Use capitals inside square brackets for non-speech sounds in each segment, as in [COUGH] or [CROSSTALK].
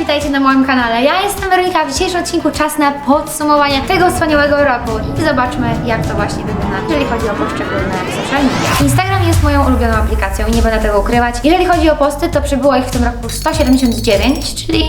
witajcie na moim kanale. Ja jestem Weronika, w dzisiejszym odcinku czas na podsumowanie tego wspaniałego roku i zobaczmy jak to właśnie wygląda, jeżeli chodzi o poszczególne social media. Instagram jest moją ulubioną aplikacją i nie będę tego ukrywać. Jeżeli chodzi o posty, to przybyło ich w tym roku 179, czyli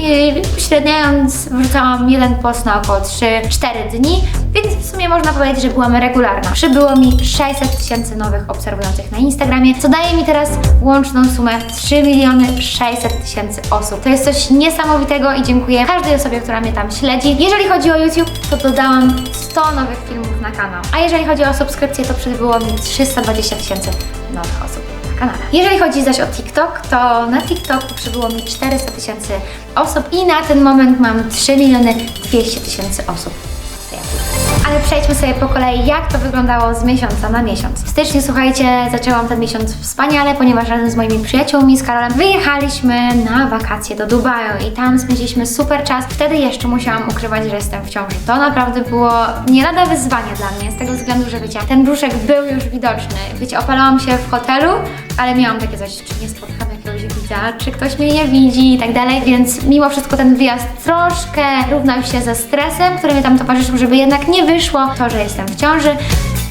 średniając wrzucałam jeden post na około 3-4 dni, więc w sumie można powiedzieć, że byłam regularna. Przybyło mi 600 tysięcy nowych obserwujących na Instagramie, co daje mi teraz łączną sumę 3 miliony 600 tysięcy osób. To jest coś niesamowitego i dziękuję każdej osobie, która mnie tam śledzi. Jeżeli chodzi o YouTube, to dodałam 100 nowych filmów na kanał. A jeżeli chodzi o subskrypcje, to przybyło mi 320 tysięcy nowych osób na kanale. Jeżeli chodzi zaś o TikTok, to na TikToku przybyło mi 400 tysięcy osób i na ten moment mam 3 miliony 200 tysięcy osób. Ale przejdźmy sobie po kolei, jak to wyglądało z miesiąca na miesiąc. W styczniu, słuchajcie, zaczęłam ten miesiąc wspaniale, ponieważ razem z moimi przyjaciółmi, z Karolem, wyjechaliśmy na wakacje do Dubaju i tam spędziliśmy super czas. Wtedy jeszcze musiałam ukrywać, że jestem w ciąży. To naprawdę było nie lada wyzwanie dla mnie, z tego względu, że wiecie, ten brzuszek był już widoczny. Wiecie, opalałam się w hotelu, ale miałam takie coś, czy nie spotkam jakiegoś widza, czy ktoś mnie nie widzi i tak dalej, więc mimo wszystko ten wyjazd troszkę równał się ze stresem, który mi tam towarzyszył, żeby jednak nie wyszło to, że jestem w ciąży,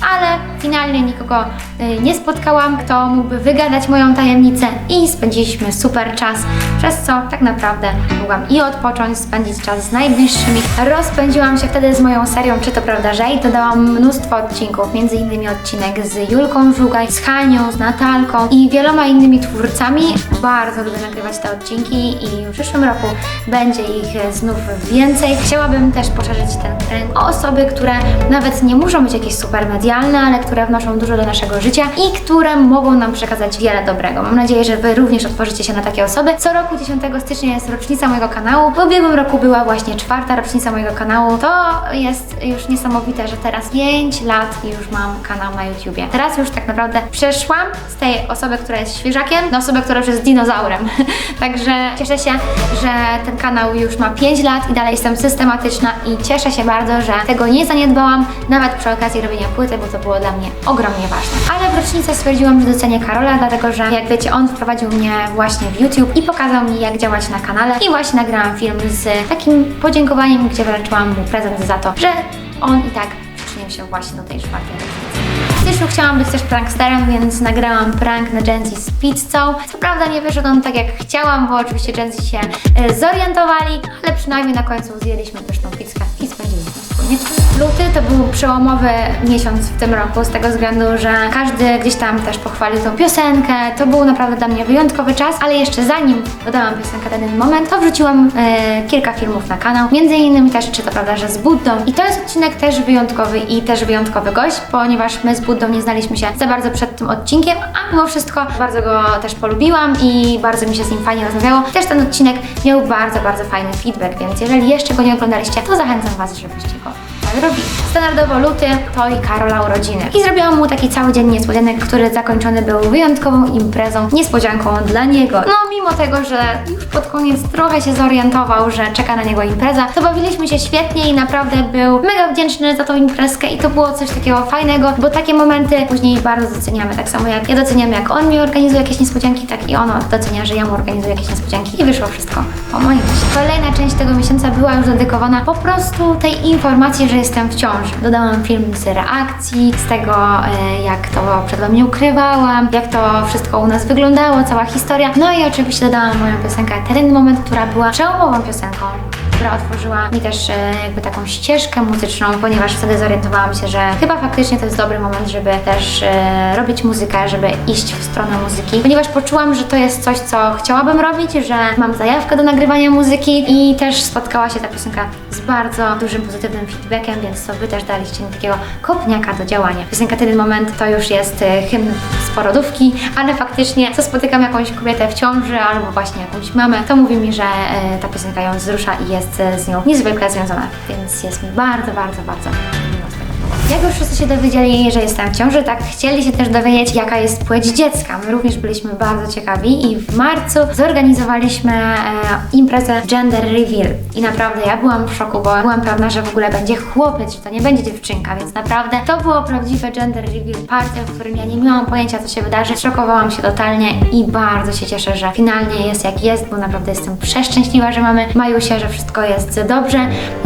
ale finalnie nikogo y, nie spotkałam, kto mógłby wygadać moją tajemnicę i spędziliśmy super czas, przez co tak naprawdę mogłam i odpocząć, spędzić czas z najbliższymi. Rozpędziłam się wtedy z moją serią Czy to prawda, że i dodałam mnóstwo odcinków, między innymi odcinek z Julką Żugaj, z Hanią, z Natalką i wieloma innymi twórcami. Bardzo lubię nagrywać te odcinki i w przyszłym roku będzie ich znów więcej. Chciałabym też poszerzyć ten kręg o osoby, które nawet nie muszą być jakieś super ale które wnoszą dużo do naszego życia i które mogą nam przekazać wiele dobrego. Mam nadzieję, że Wy również otworzycie się na takie osoby. Co roku 10 stycznia jest rocznica mojego kanału. W ubiegłym roku była właśnie czwarta rocznica mojego kanału. To jest już niesamowite, że teraz 5 lat i już mam kanał na YouTubie. Teraz już tak naprawdę przeszłam z tej osoby, która jest świeżakiem, na osobę, która już jest dinozaurem. [LAUGHS] Także cieszę się, że ten kanał już ma 5 lat i dalej jestem systematyczna i cieszę się bardzo, że tego nie zaniedbałam, nawet przy okazji robienia płyty, bo to było dla mnie ogromnie ważne. Ale w rocznicę stwierdziłam, że docenię Karola, dlatego że jak wiecie, on wprowadził mnie właśnie w YouTube i pokazał mi, jak działać na kanale. I właśnie nagrałam film z takim podziękowaniem, gdzie wręczyłam mu prezent za to, że on i tak przyczynił się właśnie do tej czwartej rocznicy. W styczniu chciałam być też pranksterem, więc nagrałam prank na Gen Z pizzą. Co prawda nie wyszedł on tak jak chciałam, bo oczywiście Z się e, zorientowali, ale przynajmniej na końcu zjedliśmy pyszną pizzkę i. Luty to był przełomowy miesiąc w tym roku, z tego względu, że każdy gdzieś tam też pochwalił tą piosenkę. To był naprawdę dla mnie wyjątkowy czas, ale jeszcze zanim dodałam piosenkę na ten moment, to wrzuciłam e, kilka filmów na kanał. Między innymi też, czy to prawda, że z Buddą. I to jest odcinek też wyjątkowy i też wyjątkowy gość, ponieważ my z Buddą nie znaliśmy się za bardzo przed tym odcinkiem, a mimo wszystko bardzo go też polubiłam i bardzo mi się z nim fajnie rozmawiało. Też ten odcinek miał bardzo, bardzo fajny feedback, więc jeżeli jeszcze go nie oglądaliście, to zachęcam Was, żebyście go robili. Standardowo luty to i Karola urodziny. I zrobiłam mu taki cały dzień niespodzianek, który zakończony był wyjątkową imprezą, niespodzianką dla niego. No mimo tego, że już pod koniec trochę się zorientował, że czeka na niego impreza, to bawiliśmy się świetnie i naprawdę był mega wdzięczny za tą imprezkę i to było coś takiego fajnego, bo takie momenty później bardzo doceniamy. Tak samo jak ja doceniam, jak on mi organizuje jakieś niespodzianki, tak i ono docenia, że ja mu organizuję jakieś niespodzianki i wyszło wszystko po moim. Kolejna część tego miesiąca była już dedykowana po prostu tej informacji, że jestem w ciąży. Dodałam film z reakcji, z tego e, jak to przed Wami ukrywałam, jak to wszystko u nas wyglądało, cała historia. No i oczywiście dodałam moją piosenkę Ten Moment, która była przełomową piosenką która otworzyła mi też e, jakby taką ścieżkę muzyczną, ponieważ wtedy zorientowałam się, że chyba faktycznie to jest dobry moment, żeby też e, robić muzykę, żeby iść w stronę muzyki, ponieważ poczułam, że to jest coś, co chciałabym robić, że mam zajawkę do nagrywania muzyki i też spotkała się ta piosenka bardzo dużym pozytywnym feedbackiem, więc to Wy też daliście mi takiego kopniaka do działania. Piosenka Ten Moment to już jest e, hymn z porodówki, ale faktycznie co spotykam jakąś kobietę w ciąży albo właśnie jakąś mamę, to mówi mi, że e, ta piosenka ją wzrusza i jest e, z nią niezwykle związana, więc jest mi bardzo, bardzo, bardzo Jak już wszyscy się dowiedzieli, że jestem w ciąży, tak chcieli się też dowiedzieć, jaka jest płeć dziecka. My również byliśmy bardzo ciekawi i w marcu zorganizowaliśmy e, imprezę Gender Reveal. I naprawdę ja byłam w szoku, bo byłam pewna, że w ogóle będzie chłopiec, że to nie będzie dziewczynka, więc naprawdę to było prawdziwe Gender Reveal party, w którym ja nie miałam pojęcia, co się wydarzy. Zszokowałam się totalnie i bardzo się cieszę, że finalnie jest jak jest, bo naprawdę jestem przeszczęśliwa, że mamy Majusia, że wszystko jest dobrze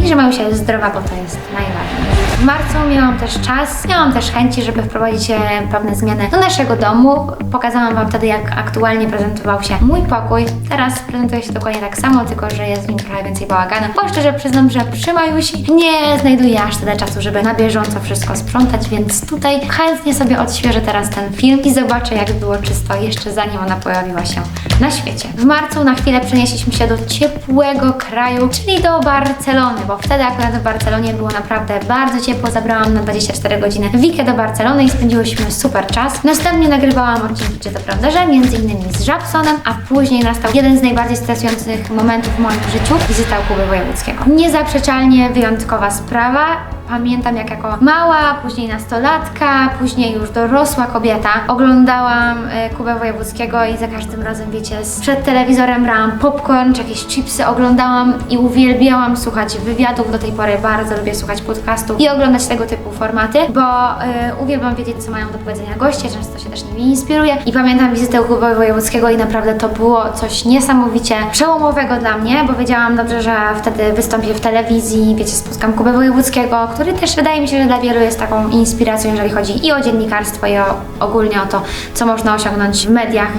i że Majusia jest zdrowa, bo to jest najważniejsze. W marcu miałam też czas, miałam też chęci, żeby wprowadzić e, pewne zmiany do naszego domu. Pokazałam Wam wtedy, jak aktualnie prezentował się mój pokój. Teraz prezentuje się dokładnie tak samo, tylko że jest w nim trochę więcej bałaganu. Bo szczerze przyznam, że przy Majusi nie znajduję aż tyle czasu, żeby na bieżąco wszystko sprzątać, więc tutaj chętnie sobie odświeżę teraz ten film i zobaczę, jak było czysto jeszcze zanim ona pojawiła się na świecie. W marcu na chwilę przenieśliśmy się do ciepłego kraju, czyli do Barcelony, bo wtedy akurat w Barcelonie było naprawdę bardzo ciepło. Zabrałam na 24 godziny Wikę do Barcelony i spędziłyśmy super czas. Następnie nagrywałam odcinki, czy to prawda, że między innymi z Żabsonem, a później nastał jeden z najbardziej stresujących momentów w moim życiu, wizyta Kuby Wojewódzkiego. Niezaprzeczalnie wyjątkowa sprawa. Pamiętam jak jako mała, później nastolatka, później już dorosła kobieta oglądałam e, Kubę Wojewódzkiego i za każdym razem, wiecie, przed telewizorem brałam popcorn czy jakieś chipsy, oglądałam i uwielbiałam słuchać wywiadów. Do tej pory bardzo lubię słuchać podcastów i oglądać tego typu formaty, bo e, uwielbiam wiedzieć, co mają do powiedzenia goście, często się też nimi inspiruję. I pamiętam wizytę u Kuby Wojewódzkiego i naprawdę to było coś niesamowicie przełomowego dla mnie, bo wiedziałam dobrze, że wtedy wystąpię w telewizji, wiecie, spotkam Kubę Wojewódzkiego, który też wydaje mi się, że dla wielu jest taką inspiracją, jeżeli chodzi i o dziennikarstwo, i o, ogólnie o to, co można osiągnąć w mediach.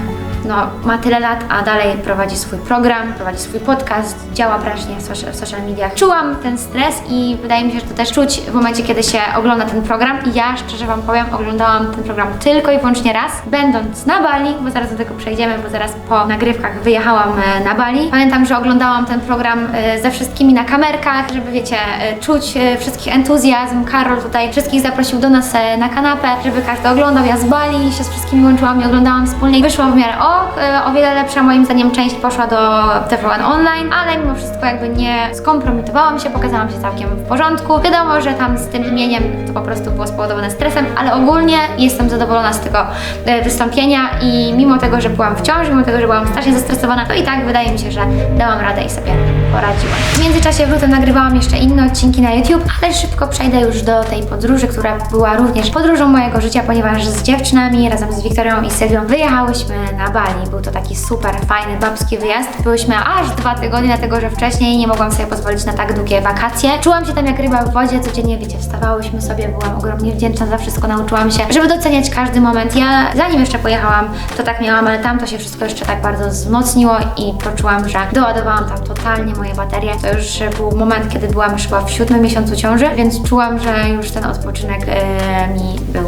No, ma tyle lat, a dalej prowadzi swój program, prowadzi swój podcast, działa prężnie w social, mediach. Czułam ten stres i wydaje mi się, że to też czuć w momencie, kiedy się ogląda ten program. I ja, szczerze Wam powiem, oglądałam ten program tylko i wyłącznie raz, będąc na Bali, bo zaraz do tego przejdziemy, bo zaraz po nagrywkach wyjechałam e, na Bali. Pamiętam, że oglądałam ten program e, ze wszystkimi na kamerkach, żeby wiecie, e, czuć wszystkich entuzjazm. Karol tutaj wszystkich zaprosił do nas na kanapę, żeby każdy oglądał. Ja z Bali się z wszystkimi łączyłam i oglądałam wspólnie. Wyszło w miarę e, o wiele lepsza moim zdaniem część poszła do TVN Online, ale mimo wszystko jakby nie skompromitowałam się, pokazałam się całkiem w porządku. Wiadomo, że tam z tym imieniem to po prostu było spowodowane stresem, ale ogólnie jestem zadowolona z tego e, wystąpienia i mimo tego, że byłam w ciąży, mimo tego, że byłam strasznie zestresowana, to i tak wydaje mi się, że dałam radę i sobie poradziłam. W międzyczasie w lutym nagrywałam jeszcze inne odcinki na YouTube, ale szybko przejdę już do tej podróży, która była również podróżą mojego życia, ponieważ z dziewczynami razem z Wiktorią i Sylwią wyjechałyśmy na Bali. Był to taki super fajny babski wyjazd. Byłyśmy aż dwa tygodnie, dlatego że wcześniej nie mogłam sobie pozwolić na tak długie wakacje. Czułam się tam jak ryba w wodzie, codziennie wiecie, wstawałyśmy sobie, byłam ogromnie wdzięczna za wszystko, nauczyłam się, żeby doceniać każdy moment. Ja zanim jeszcze pojechałam, to tak miałam, ale tam to się wszystko jeszcze tak bardzo wzmocniło i poczułam, że doładowałam tam totalnie moje baterie. To już był moment, kiedy byłam już chyba w siódmym miesiącu ciąży, więc czułam, że już ten odpoczynek e, mi był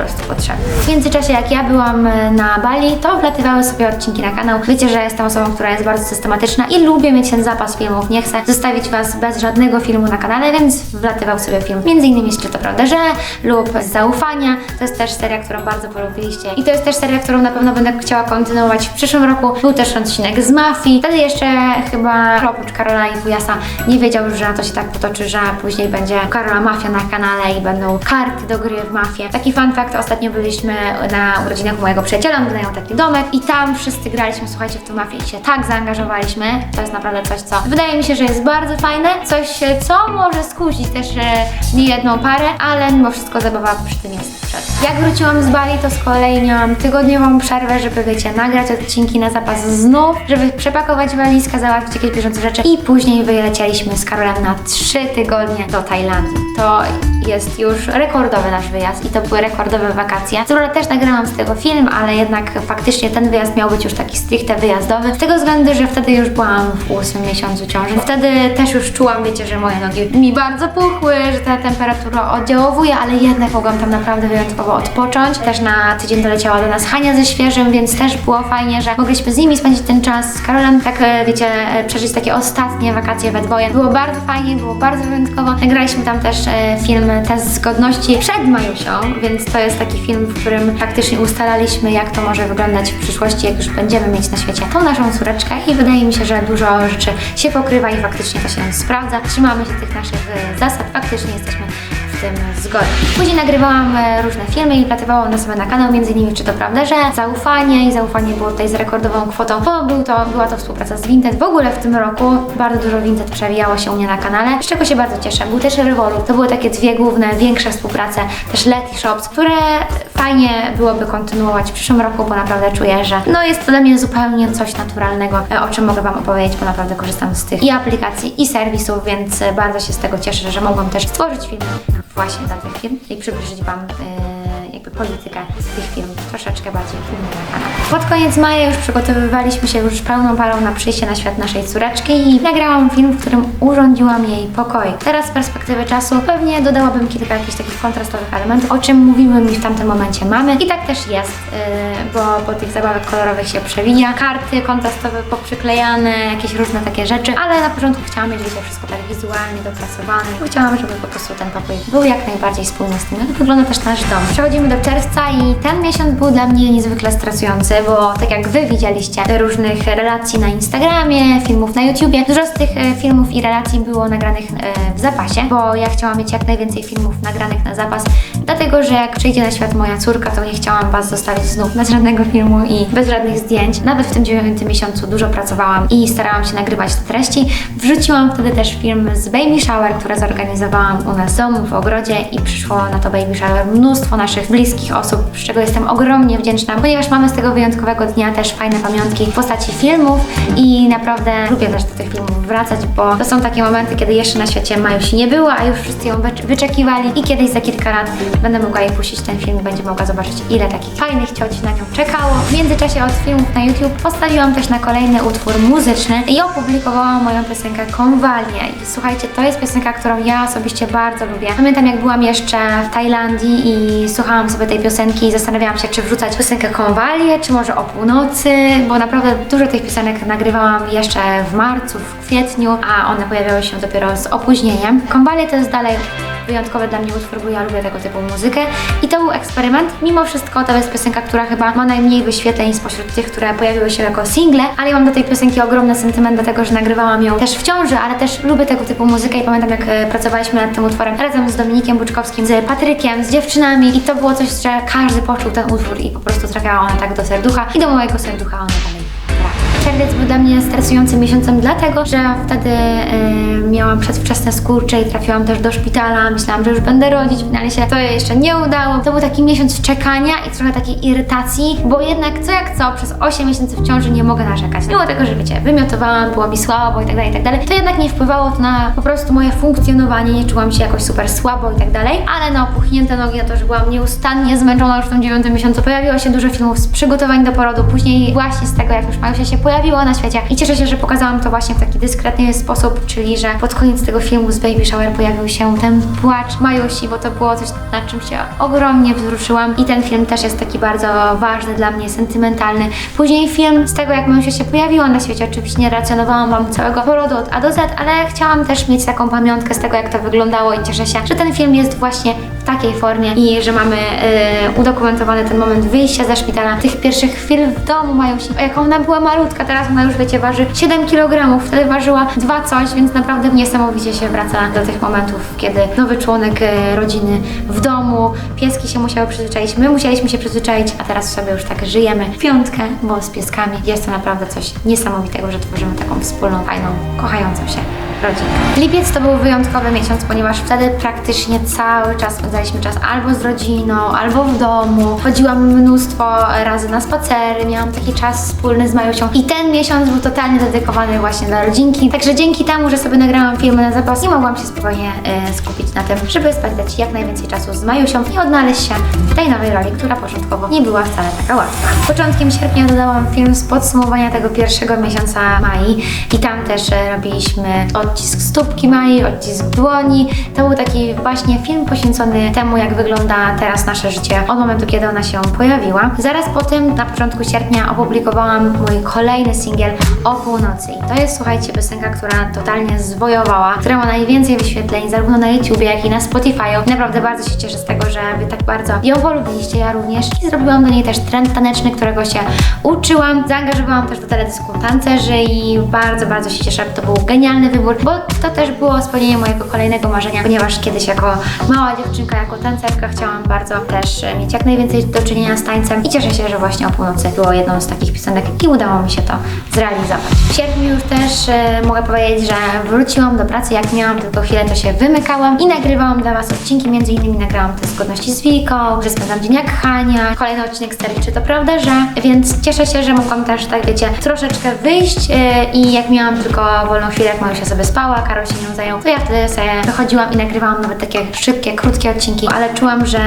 prostu potrzebny. W międzyczasie, jak ja byłam e, na Bali, to wlatywały sobie odcinki na kanał. Wiecie, że jestem osobą, która jest bardzo systematyczna i lubię mieć ten zapas filmów. Nie chcę zostawić Was bez żadnego filmu na kanale, więc wlatywał sobie film między innymi z Czy to prawda, że lub z Zaufania. To jest też seria, którą bardzo polubiliście i to jest też seria, którą na pewno będę chciała kontynuować w przyszłym roku. Był też odcinek z Mafii. Wtedy jeszcze chyba oprócz Karola i Wujasa nie wiedział, że to się tak potoczy, że później będzie Karola Mafia na kanale i będą karty do gry w Mafię. Taki fun fact, ostatnio byliśmy na urodzinach mojego przyjaciela, on wydają taki domek i tam wszyscy graliśmy, słuchajcie, w tę Mafię i się tak zaangażowaliśmy. To jest naprawdę coś, co wydaje mi się, że jest bardzo fajne, coś, co może skusić też e, niejedną parę, ale mimo wszystko zabawa przy tym jest przed. Jak wróciłam z Bali, to z kolei miałam tygodniową przerwę, żeby, wiecie, nagrać odcinki na zapas znów, żeby przepakować walizkę, załatwić jakieś bieżące rzeczy i później wylecieliśmy z Karolem na trzy tygodnie do Tajlandii. To jest już rekordowy nasz wyjazd i to były rekordowe wakacje. Co prawda też nagrałam z tego film, ale jednak faktycznie ten wyjazd miał być już taki stricte wyjazdowy, z tego względu, że wtedy już byłam w ósmym miesiącu ciąży. Wtedy też już czułam, wiecie, że moje nogi mi bardzo puchły, że ta temperatura oddziałowuje, ale jednak mogłam tam naprawdę wyjątkowo odpocząć. Też na tydzień doleciała do nas Hania ze świeżym, więc też było fajnie, że mogliśmy z nimi spędzić ten czas z Karolem, tak e, wiecie, e, przeżyć takie ostatnie wakacje we dwoje. Było bardzo fajnie, było bardzo wyjątkowo. Nagraliśmy tam też e, film Test Zgodności przed Majusią, więc to jest taki film, w którym faktycznie ustalaliśmy, jak to może wyglądać w przyszłości, jak już będziemy mieć na świecie tą naszą córeczkę i wydaje mi się, że dużo rzeczy się pokrywa i faktycznie to się sprawdza. Trzymamy się tych naszych e, zasad, faktycznie jesteśmy tym. Później nagrywałam e, różne filmy i wlatywało one sobie na kanał, między innymi czy to prawda, że zaufanie i zaufanie było tutaj z rekordową kwotą, bo był to, była to współpraca z Vinted. W ogóle w tym roku bardzo dużo Vinted przewijało się u mnie na kanale, z czego się bardzo cieszę. Był też Revolut, to były takie dwie główne, większe współprace, też Leti Shops, które fajnie byłoby kontynuować w przyszłym roku, bo naprawdę czuję, że no jest to dla mnie zupełnie coś naturalnego, e, o czym mogę Wam opowiedzieć, bo naprawdę korzystam z tych i aplikacji, i serwisów, więc e, bardzo się z tego cieszę, że mogłam też stworzyć film właśnie tych firm i przybliżyć Wam jakby politykę tych firm troszeczkę bardziej u. Pod koniec maja już przygotowywaliśmy się już pełną parą na przyjście na świat naszej córeczki i nagrałam film, w którym urządziłam jej pokoi. Teraz z perspektywy czasu pewnie dodałabym kilka jakichś takich kontrastowych elementów, o czym mówiły mi w tamtym momencie mamy i tak też jest, yy, bo po tych zabawek kolorowych się przewija, karty kontrastowe poprzyklejane, jakieś różne takie rzeczy, ale na początku chciałam mieć wiecie, wszystko tak wizualnie dopracowane chciałam, żeby po prostu ten pokój był jak najbardziej spójny z tym, jak wygląda też nasz dom. Przechodzimy do czerwca i ten miesiąc był dla mnie niezwykle stresujący, bo tak jak Wy widzieliście różnych relacji na Instagramie, filmów na YouTubie, dużo z tych e, filmów i relacji było nagranych e, w zapasie, bo ja chciałam mieć jak najwięcej filmów nagranych na zapas, dlatego że jak przyjdzie na świat moja córka, to nie chciałam Was zostawić znów bez żadnego filmu i bez żadnych zdjęć. Nawet w tym dziewiątym miesiącu dużo pracowałam i starałam się nagrywać te treści. Wrzuciłam wtedy też film z Baby Shower, które zorganizowałam u nas w domu, w ogrodzie i przyszło na to Baby Shower mnóstwo naszych bliskich osób, z czego jestem ogromnie wdzięczna, ponieważ mamy z tego wyjątkowego dnia też fajne pamiątki w postaci filmów i naprawdę lubię też do tych filmów wracać, bo to są takie momenty, kiedy jeszcze na świecie Majusi nie było, a już wszyscy ją wycz- wyczekiwali i kiedyś za kilka lat będę mogła jej puścić ten film i będzie mogła zobaczyć, ile takich fajnych cioci na nią czekało. W międzyczasie od filmów na YouTube postawiłam też na kolejny utwór muzyczny i opublikowałam moją piosenkę Konwalia. I słuchajcie, to jest piosenka, którą ja osobiście bardzo lubię. Pamiętam, jak byłam jeszcze w Tajlandii i słuchałam sobie tej piosenki i zastanawiałam się, czy wrzucać piosenkę Konwalię, czy może o północy, bo naprawdę dużo tych piosenek nagrywałam jeszcze w marcu, w kwietniu, a one pojawiały się dopiero z opóźnieniem. Konwalie to jest dalej wyjątkowy dla mnie utwór, bo ja lubię tego typu muzykę. I to był eksperyment. Mimo wszystko to jest piosenka, która chyba ma najmniej wyświetleń spośród tych, które pojawiły się jako single, ale ja mam do tej piosenki ogromny sentyment, dlatego że nagrywałam ją też w ciąży, ale też lubię tego typu muzykę i pamiętam jak e, pracowaliśmy nad tym utworem razem z Dominikiem Buczkowskim, z Patrykiem, z dziewczynami i to było coś, że każdy poczuł ten utwór i po prostu trafiała ona tak do serducha i do mojego serducha ona dalej. Czerwiec był dla mnie stresującym miesiącem, dlatego że wtedy e, miałam przedwczesne skurcze i trafiłam też do szpitala. Myślałam, że już będę rodzić, finalnie się to jeszcze nie udało. To był taki miesiąc czekania i trochę takiej irytacji, bo jednak co jak co, przez 8 miesięcy w ciąży nie mogę narzekać. Mimo tego, że wiecie, wymiotowałam, było mi słabo i tak dalej, i tak dalej, to jednak nie wpływało to na po prostu moje funkcjonowanie, nie czułam się jakoś super słabo i tak dalej, ale na opuchnięte nogi, na to, że byłam nieustannie zmęczona już w tym dziewiątym miesiącu, pojawiło się dużo filmów z przygotowań do porodu, później właśnie z tego, jak już Majusia się na świecie. I cieszę się, że pokazałam to właśnie w taki dyskretny sposób, czyli że pod koniec tego filmu z Baby Shower pojawił się ten płacz Majusi, bo to było coś, nad czym się ogromnie wzruszyłam. I ten film też jest taki bardzo ważny dla mnie, sentymentalny. Później film z tego, jak Majusia się pojawiła na świecie, oczywiście nie relacjonowałam Wam całego porodu od A do Z, ale chciałam też mieć taką pamiątkę z tego, jak to wyglądało i cieszę się, że ten film jest właśnie w takiej formie i że mamy yy, udokumentowany ten moment wyjścia ze szpitala, tych pierwszych chwil w domu Majusi. Jak ona była malutka, teraz ona już wiecie, waży 7 kg, wtedy ważyła dwa coś, więc naprawdę niesamowicie się wraca do tych momentów, kiedy nowy członek e, rodziny w domu, pieski się musiały przyzwyczaić, my musieliśmy się przyzwyczaić, a teraz sobie już tak żyjemy w piątkę, bo z pieskami jest to naprawdę coś niesamowitego, że tworzymy taką wspólną, fajną, kochającą się rodzinę. Lipiec to był wyjątkowy miesiąc, ponieważ wtedy praktycznie cały czas spędzaliśmy czas albo z rodziną, albo w domu. Chodziłam mnóstwo razy na spacery, miałam taki czas wspólny z Majusią i ten miesiąc był totalnie dedykowany właśnie dla rodzinki. Także dzięki temu, że sobie nagrałam filmy na zapas, nie mogłam się spokojnie e, skupić na tym, żeby spędzać jak najwięcej czasu z Majusią i odnaleźć się w tej nowej roli, która początkowo nie była wcale taka łatwa. Początkiem sierpnia dodałam film z podsumowania tego pierwszego miesiąca Mai i tam też e, robiliśmy odcisk stópki Mai, odcisk dłoni. To był taki właśnie film poświęcony temu, jak wygląda teraz nasze życie od momentu, kiedy ona się pojawiła. Zaraz po tym, na początku sierpnia, opublikowałam mój kolejny singiel o północy. I to jest, słuchajcie, piosenka, która totalnie zwojowała, która ma najwięcej wyświetleń zarówno na YouTubie, jak i na Spotify'u. Naprawdę bardzo się cieszę z tego, że Wy tak bardzo ją polubiliście, ja również. I zrobiłam do niej też trend taneczny, którego się uczyłam. Zaangażowałam też do teledysku tancerzy i bardzo, bardzo się cieszę, to był genialny wybór, bo to też było spełnienie mojego kolejnego marzenia, ponieważ kiedyś jako mała dziewczynka, jako tancerka chciałam bardzo też e, mieć jak najwięcej do czynienia z tańcem i cieszę się, że właśnie o północy było jedną z takich piosenek i udało mi się to zrealizować. W sierpniu już też e, mogę powiedzieć, że wróciłam do pracy, jak miałam tylko chwilę, to się wymykałam i nagrywałam dla Was odcinki, między innymi nagrałam te zgodności z Wiką, że spędzam dzień jak Hania, kolejny odcinek serii Czy to prawda, że? Więc cieszę się, że mogłam też, tak wiecie, troszeczkę wyjść e, i jak miałam tylko wolną chwilę, jak Majusia sobie spała, Karol się nią zajął, to ja wtedy sobie wychodziłam i nagrywałam nawet takie szybkie, krótkie odcinki, ale czułam, że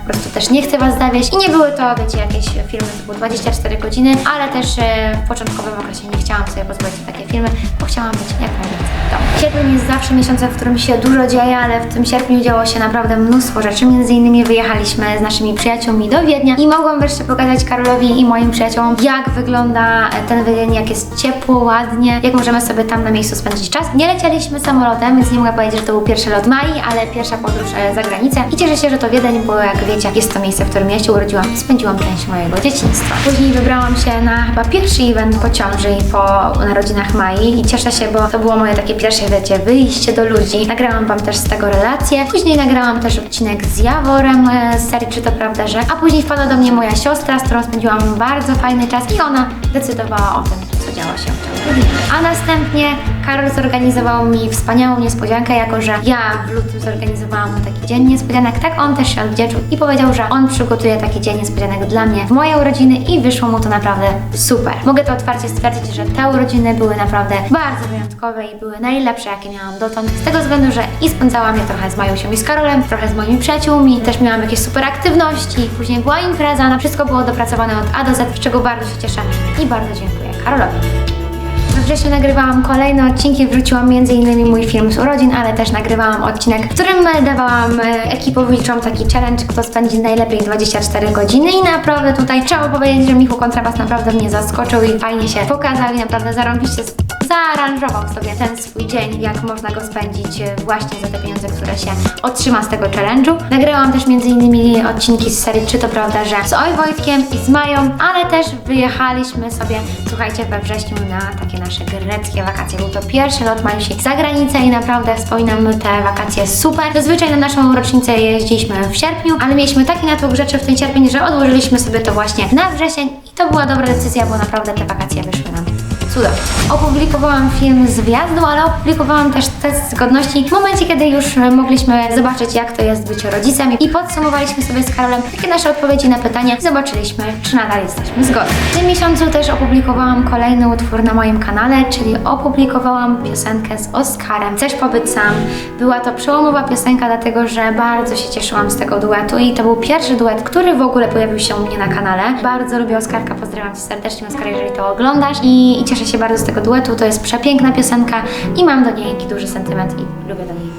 po prostu też nie chcę Was zawieść i nie były to, wiecie, jakieś filmy typu 24 godziny, ale też e, w początkowym okresie nie chciałam sobie pozwolić na takie filmy, bo chciałam być jak najwięcej w domu. Sierpień jest zawsze miesiącem, w którym się dużo dzieje, ale w tym sierpniu działo się naprawdę mnóstwo rzeczy. Między innymi wyjechaliśmy z naszymi przyjaciółmi do Wiednia i mogłam wreszcie pokazać Karolowi i moim przyjaciołom, jak wygląda e, ten Wiedeń, jak jest ciepło, ładnie, jak możemy sobie tam na miejscu spędzić czas. Nie lecieliśmy samolotem, więc nie mogę powiedzieć, że to był pierwszy lot Mai, ale pierwsza podróż e, za granicę i cieszę się, że to Wiedeń, bo jak wiecie, jest to miejsce, w którym ja się urodziłam spędziłam część mojego dzieciństwa. Później wybrałam się na chyba pierwszy event po ciąży i po narodzinach Mai i cieszę się, bo to było moje takie pierwsze, wiecie, wyjście do ludzi. Nagrałam Wam też z tego relację. Później nagrałam też odcinek z Jaworem e, z serii Czy to prawda, że? A później wpadła do mnie moja siostra, z którą spędziłam bardzo fajny czas i ona decydowała o tym, co działo się ciągu dnia. A następnie Karol zorganizował mi wspaniałą niespodziankę, jako że ja w lutym zorganizowałam mu taki dzień niespodzianek, tak on też się odwdzięczył i powiedział, że on przygotuje taki dzień niespodzianek dla mnie w moje urodziny i wyszło mu to naprawdę super. Mogę to otwarcie stwierdzić, że te urodziny były naprawdę bardzo wyjątkowe i były najlepsze, jakie miałam dotąd. Z tego względu, że i spędzałam je trochę z Majusią i z Karolem, trochę z moimi przyjaciółmi, też miałam jakieś super aktywności, później była impreza, na wszystko było dopracowane od A do Z, z czego bardzo się cieszę i bardzo dziękuję Karolowi. We wrześniu nagrywałam kolejne odcinki, wrzuciłam m.in. mój film z urodzin, ale też nagrywałam odcinek, w którym dawałam e, ekipowiczom taki challenge, kto spędzi najlepiej 24 godziny i naprawdę tutaj trzeba powiedzieć, że Michu Kontrabas naprawdę mnie zaskoczył i fajnie się pokazał i naprawdę zarąbiście zaaranżował sobie ten swój dzień, jak można go spędzić e, właśnie za te pieniądze, które się otrzyma z tego challenge'u. Nagrałam też m.in. odcinki z serii Czy to prawda, że z Oj Wojtkiem i z Mają, ale też wyjechaliśmy sobie, słuchajcie, we wrześniu na takie nasze greckie wakacje. Był to pierwszy lot Majusi za granicę i naprawdę wspominam te wakacje super. Zazwyczaj na naszą rocznicę jeździliśmy w sierpniu, ale mieliśmy taki natłok rzeczy w ten sierpień, że odłożyliśmy sobie to właśnie na wrzesień i to była dobra decyzja, bo naprawdę te wakacje wyszły nam cudownie. Opublikowałam film z wjazdu, ale opublikowałam też test zgodności w momencie, kiedy już mogliśmy zobaczyć, jak to jest być rodzicem i podsumowaliśmy sobie z Karolem takie nasze odpowiedzi na pytania i zobaczyliśmy, czy nadal jesteśmy zgodni. W tym miesiącu też opublikowałam kolejny utwór na moim kanale, czyli opublikowałam piosenkę z Oskarem. Chcesz pobyć sam. Była to przełomowa piosenka, dlatego że bardzo się cieszyłam z tego duetu i to był pierwszy duet, który w ogóle pojawił się u mnie na kanale. Bardzo lubię Oskarka, pozdrawiam Cię serdecznie Oskar, jeżeli to oglądasz i, i cieszę się bardzo z tego duetu, to jest przepiękna piosenka i mam do niej duży sentyment i lubię do niej.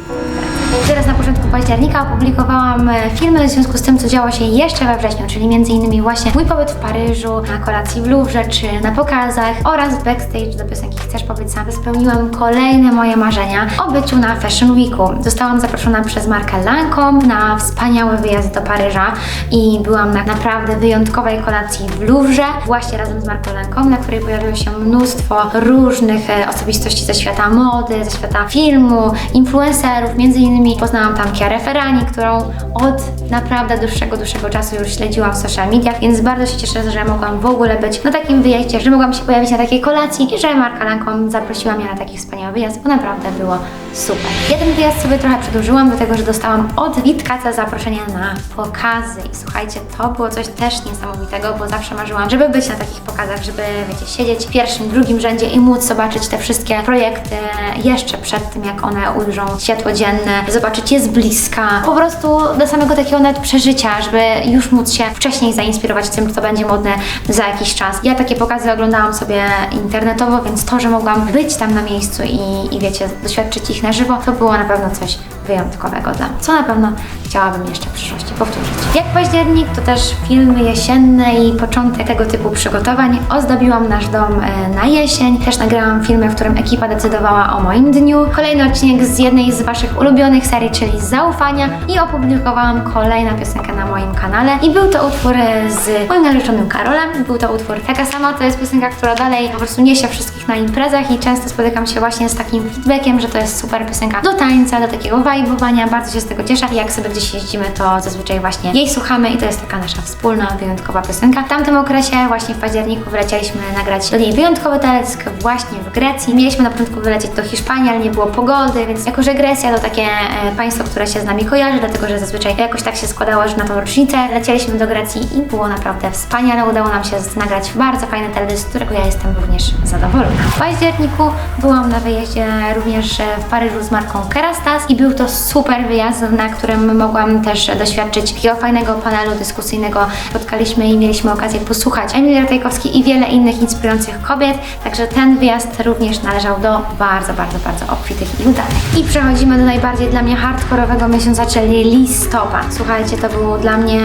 Teraz na początku października opublikowałam e, filmy w związku z tym, co działo się jeszcze we wrześniu, czyli m.in. właśnie mój pobyt w Paryżu, na kolacji w Louvre czy na pokazach oraz backstage do piosenki Chcesz pobyć sam. Spełniłam kolejne moje marzenia o byciu na Fashion Weeku. Zostałam zaproszona przez markę Lancome na wspaniały wyjazd do Paryża i byłam na naprawdę wyjątkowej kolacji w Louvre, właśnie razem z marką Lancome, na której pojawiło się mnóstwo różnych e, osobistości ze świata mody, ze świata filmu, influencerów, między innymi poznałam tam Kiarę Ferrani, którą od naprawdę dłuższego, dłuższego czasu już śledziłam w social mediach, więc bardzo się cieszę, że mogłam w ogóle być na takim wyjeździe, że mogłam się pojawić na takiej kolacji i że marka Lancome zaprosiła mnie na taki wspaniały wyjazd, bo naprawdę było super. Ja ten wyjazd sobie trochę przedłużyłam, dlatego że dostałam od Witkaca zaproszenie na pokazy i słuchajcie, to było coś też niesamowitego, bo zawsze marzyłam, żeby być na takich pokazach, żeby, wiecie, siedzieć w pierwszym, drugim rzędzie i móc zobaczyć te wszystkie projekty jeszcze przed tym, jak one ujrzą światło dzienne, zobaczyć je z bliska, po prostu do samego takiego nawet przeżycia, żeby już móc się wcześniej zainspirować tym, co będzie modne za jakiś czas. Ja takie pokazy oglądałam sobie internetowo, więc to, że mogłam być tam na miejscu i, i wiecie, doświadczyć ich na żywo, to było na pewno coś wyjątkowego dla mnie, co na pewno chciałabym jeszcze w przyszłości powtórzyć. Jak październik, to też filmy jesienne i początek tego typu przygotowań. Ozdobiłam nasz dom e, na jesień, też nagrałam filmy, w którym ekipa decydowała o moim dniu. Kolejny odcinek z jednej z Waszych ulubionych serii, czyli Zaufania i opublikowałam kolejną piosenkę na moim kanale i był to utwór e, z moim narzeczonym Karolem. Był to utwór Taka Sama, to jest piosenka, która dalej po prostu niesie wszystkich na imprezach i często spotykam się właśnie z takim feedbackiem, że to jest super piosenka do tańca, do takiego vibe'owania, bardzo się z tego cieszę. Jak sobie gdzieś jeździmy, to zazwyczaj właśnie jej słuchamy i to jest taka nasza wspólna, wyjątkowa piosenka. W tamtym okresie, właśnie w październiku, wylecieliśmy nagrać do niej wyjątkowy teledysk właśnie w Grecji. Mieliśmy na początku wylecieć do Hiszpanii, ale nie było pogody, więc jako, że Grecja to takie e, państwo, które się z nami kojarzy, dlatego, że zazwyczaj jakoś tak się składało, że na tą rocznicę lecieliśmy do Grecji i było naprawdę wspaniale. Udało nam się nagrać bardzo fajny teledysk, z którego ja jestem również zadowolona. W październiku byłam na wyjeździe również w Paryżu z marką Kerastas i był to super wyjazd, na którym mogłam też doświadczyć takiego fajnego panelu dyskusyjnego. Spotkaliśmy i mieliśmy okazję posłuchać Emilii Ratajkowskiej i wiele innych inspirujących kobiet, także ten wyjazd również należał do bardzo, bardzo, bardzo obfitych i udanych. I przechodzimy do najbardziej dla mnie hardkorowego miesiąca, czyli listopad. Słuchajcie, to był dla mnie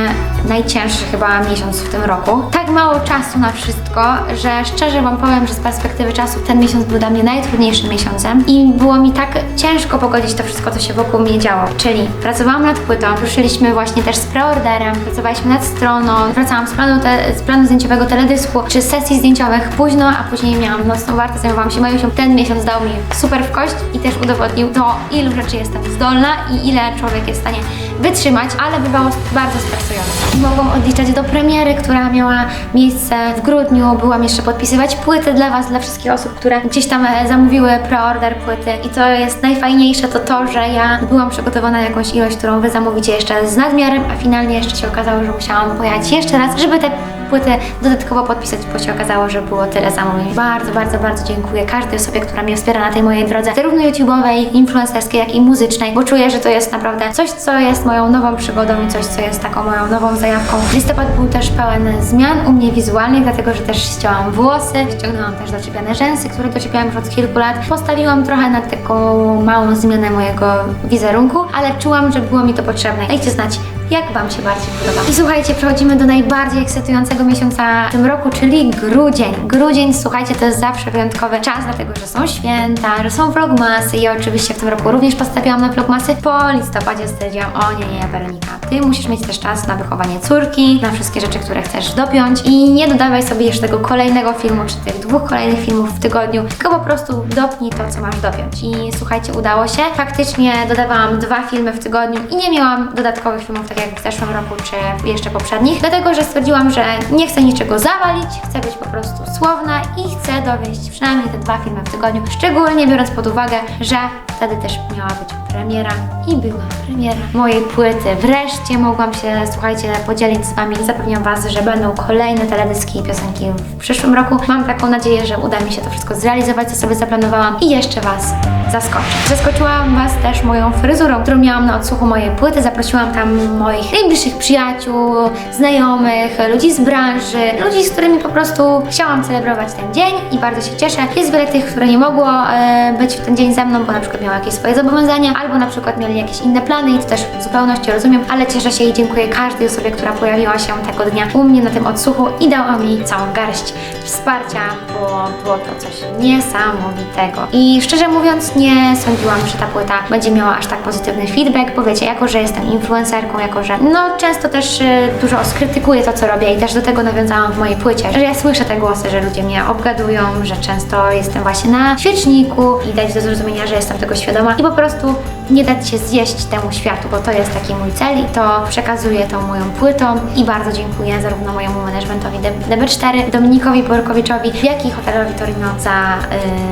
najcięższy chyba miesiąc w tym roku. Tak mało czasu na wszystko, że szczerze Wam powiem, że z perspektywy czasu ten miesiąc był dla mnie najtrudniejszym miesiącem i było mi tak ciężko pogodzić to wszystko, co się wokół mnie działo. Czyli pracowałam nad płytą, ruszyliśmy właśnie też z preorderem, pracowaliśmy nad stroną, wracałam z planu, te, z planu zdjęciowego teledysku czy z sesji zdjęciowych późno, a później miałam nocną wartę, zajmowałam się moją Ten miesiąc dał mi super w kość i też udowodnił to, ilu rzeczy jestem zdolna i ile człowiek jest w stanie wytrzymać, ale bywało bardzo stresujące. Mogłam odliczać do premiery, która miała miejsce w grudniu. Byłam jeszcze podpisywać płyty dla Was, dla wszystkich osób, które gdzieś tam e, zamówiły preorder płyty. I to jest najfajniejsze, to to, że ja byłam przygotowana na jakąś ilość, którą Wy zamówicie jeszcze z nadmiarem, a finalnie jeszcze się okazało, że musiałam pojechać jeszcze raz, żeby te płyty dodatkowo podpisać, bo się okazało, że było tyle zamówień. Bardzo, bardzo, bardzo dziękuję każdej osobie, która mnie wspiera na tej mojej drodze, zarówno YouTube'owej, influencerskiej, jak i muzycznej, bo czuję, że to jest naprawdę coś, co jest moją nową przygodą i coś, co jest taką moją nową zajawką. Listopad był też pełen zmian u mnie wizualnych, dlatego, że też ścięłam włosy, ściągnęłam też doczepiane rzęsy, które doczepiałam już od kilku lat. Postawiłam trochę na taką małą zmianę mojego wizerunku, ale czułam, że było mi to potrzebne. Dajcie znać, jak Wam się bardziej podoba. I słuchajcie, przechodzimy do najbardziej ekscytującego miesiąca w tym roku, czyli grudzień. Grudzień, słuchajcie, to jest zawsze wyjątkowy czas, dlatego że są święta, że są vlogmasy. Ja oczywiście w tym roku również postawiłam na vlogmasy. Po listopadzie stwierdziłam, o nie, nie, Weronika, Ty musisz mieć też czas na wychowanie córki, na wszystkie rzeczy, które chcesz dopiąć i nie dodawaj sobie jeszcze tego kolejnego filmu, czy tych dwóch kolejnych filmów w tygodniu, tylko po prostu dopnij to, co masz dopiąć. I słuchajcie, udało się. Faktycznie dodawałam dwa filmy w tygodniu i nie miałam dodatkowych filmów, jak w zeszłym roku, czy jeszcze poprzednich, dlatego, że stwierdziłam, że nie chcę niczego zawalić, chcę być po prostu słowna i chcę dowieść przynajmniej te dwa filmy w tygodniu, szczególnie biorąc pod uwagę, że wtedy też miała być premiera i była premiera mojej płyty. Wreszcie mogłam się, słuchajcie, podzielić z Wami. Zapewniam Was, że będą kolejne teledyski i piosenki w przyszłym roku. Mam taką nadzieję, że uda mi się to wszystko zrealizować, co sobie zaplanowałam i jeszcze Was zaskoczę. Zaskoczyłam Was też moją fryzurą, którą miałam na odsłuchu mojej płyty. Zaprosiłam tam moich najbliższych przyjaciół, znajomych, ludzi z branży, ludzi, z którymi po prostu chciałam celebrować ten dzień i bardzo się cieszę. Jest wiele tych, które nie mogło e, być w ten dzień ze mną, bo na przykład miały jakieś swoje zobowiązania, albo na przykład mieli jakieś inne plany i to też w zupełności rozumiem, ale cieszę się i dziękuję każdej osobie, która pojawiła się tego dnia u mnie na tym odsłuchu i dała mi całą garść wsparcia, bo było to coś niesamowitego. I szczerze mówiąc, nie sądziłam, że ta płyta będzie miała aż tak pozytywny feedback, bo wiecie, jako że jestem influencerką, jako że no często też y, dużo skrytykuję to, co robię i też do tego nawiązałam w mojej płycie, że ja słyszę te głosy, że ludzie mnie obgadują, że często jestem właśnie na świeczniku i dać do zrozumienia, że jestem tego świadoma i po prostu nie dać się zjeść temu światu, bo to jest taki mój cel i to przekazuję tą moją płytą. I bardzo dziękuję zarówno mojemu managementowi DB4, Dominikowi Borkowiczowi, jak i hotelowi Torino za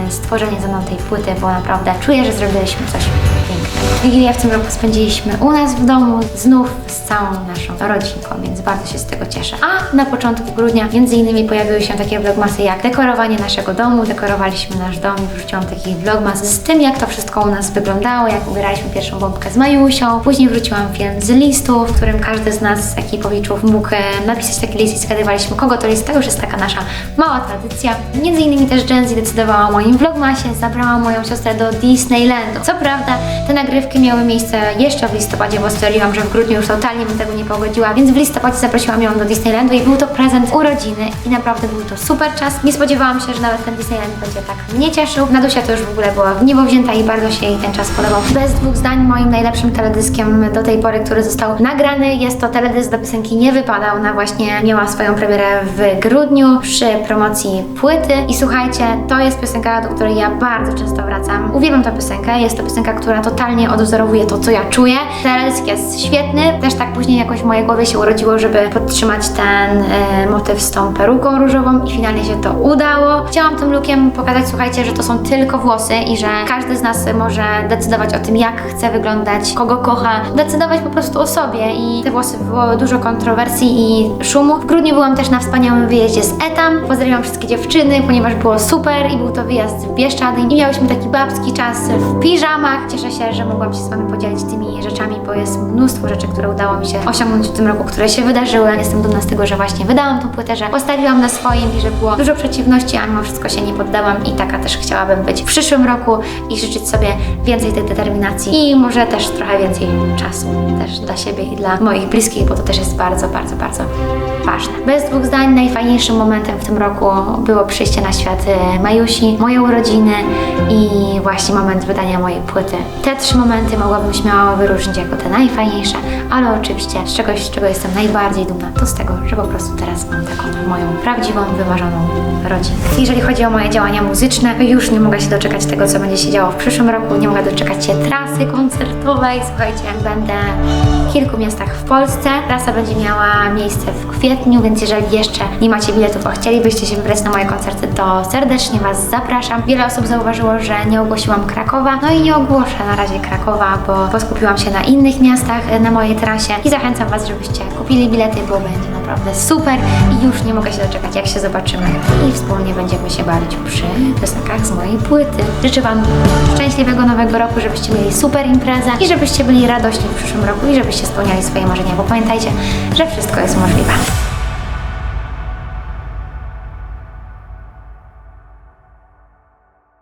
y, stworzenie ze mną tej płyty, bo naprawdę czuję, że zrobiliśmy coś pięknego. Wigilię w tym roku spędziliśmy u nas w domu, znów z całą naszą rodzinką, więc bardzo się z tego cieszę. A na początku grudnia między innymi pojawiły się takie vlogmasy jak dekorowanie naszego domu, dekorowaliśmy nasz dom i wrzuciłam taki vlogmas z tym, jak to wszystko u nas wyglądało, jak ubieraliśmy pierwszą bombkę z Majusią. Później wróciłam film z listów, w którym każdy z nas z ekipowiczów mógł e, napisać taki list i zgadywaliśmy, kogo to list. To już jest taka nasza mała tradycja. Między innymi też Jenzy decydowała o moim vlogmasie, zabrała moją siostrę do Disneylandu. Co prawda, te nagrywki miały miejsce jeszcze w listopadzie, bo stwierdziłam, że w grudniu już totalnie bym tego nie pogodziła, więc w listopadzie zaprosiłam ją do Disneylandu i był to prezent urodziny i naprawdę był to super czas. Nie spodziewałam się, że nawet ten Disneyland będzie tak mnie cieszył. Nadusia to już w ogóle była w niebo wzięta i bardzo się jej ten czas podobał. Bez dwóch zdań moim najlepszym teledyskiem do tej pory, który został nagrany, jest to teledysk do piosenki Nie Wypada. Ona właśnie miała swoją premierę w grudniu przy promocji płyty i słuchajcie, to jest piosenka, do której ja bardzo często wracam. Uwielbiam tę piosenkę, jest to piosenka, która totalnie odwzorowuje to, co ja czuję. Teledysk jest świetny, też tak później jakoś w mojej głowie się urodziło, żeby podtrzymać ten e, motyw z tą peruką różową i finalnie się to udało. Chciałam tym lookiem pokazać, słuchajcie, że to są tylko włosy i że każdy z nas może decydować o tym, jak chce wyglądać, kogo kocha, decydować po prostu o sobie i te włosy było dużo kontrowersji i szumu. W grudniu byłam też na wspaniałym wyjeździe z Etam. Pozdrawiam wszystkie dziewczyny, ponieważ było super i był to wyjazd w Bieszczady i miałyśmy taki babski czas w piżamach. Cieszę się, że mogłam się z Wami podzielić tymi rzeczami, bo jest mnóstwo rzeczy, które udało mi się osiągnąć w tym roku, które się wydarzyły. Jestem dumna z tego, że właśnie wydałam tą płytę, że postawiłam na swoim i że było dużo przeciwności, a mimo wszystko się nie poddałam i taka też chciałabym być w przyszłym roku i życzyć sobie więcej tej determinacji i może też trochę więcej czasu też dla siebie i dla moich bliskich, bo to też jest bardzo, bardzo, bardzo ważne. Bez dwóch zdań najfajniejszym momentem w tym roku było przyjście na świat e, Majusi, moje urodziny i właśnie moment wydania mojej płyty. Te trzy momenty mogłabym śmiało wyróżnić jako te najfajniejsze, ale oczywiście z czegoś, z czego jestem najbardziej dumna, to z tego, że po prostu teraz mam taką moją prawdziwą, wymarzoną rodzinę. Jeżeli chodzi o moje działania muzyczne, już nie mogę się doczekać tego, co będzie się działo w przyszłym roku. Nie mogę doczekać się trasy koncertowej. Słuchajcie, będę kilku miastach w Polsce. Trasa będzie miała miejsce w kwietniu, więc jeżeli jeszcze nie macie biletów, a chcielibyście się wybrać na moje koncerty, to serdecznie Was zapraszam. Wiele osób zauważyło, że nie ogłosiłam Krakowa, no i nie ogłoszę na razie Krakowa, bo, skupiłam się na innych miastach e, na mojej trasie i zachęcam Was, żebyście kupili bilety, bo będzie naprawdę super i już nie mogę się doczekać, jak się zobaczymy i wspólnie będziemy się bawić przy piosenkach z mojej płyty. Życzę Wam szczęśliwego nowego roku, żebyście mieli super imprezę i żebyście byli radośni w przyszłym roku i żebyście spełniali swoje marzenia, bo pamiętajcie, że wszystko jest możliwe.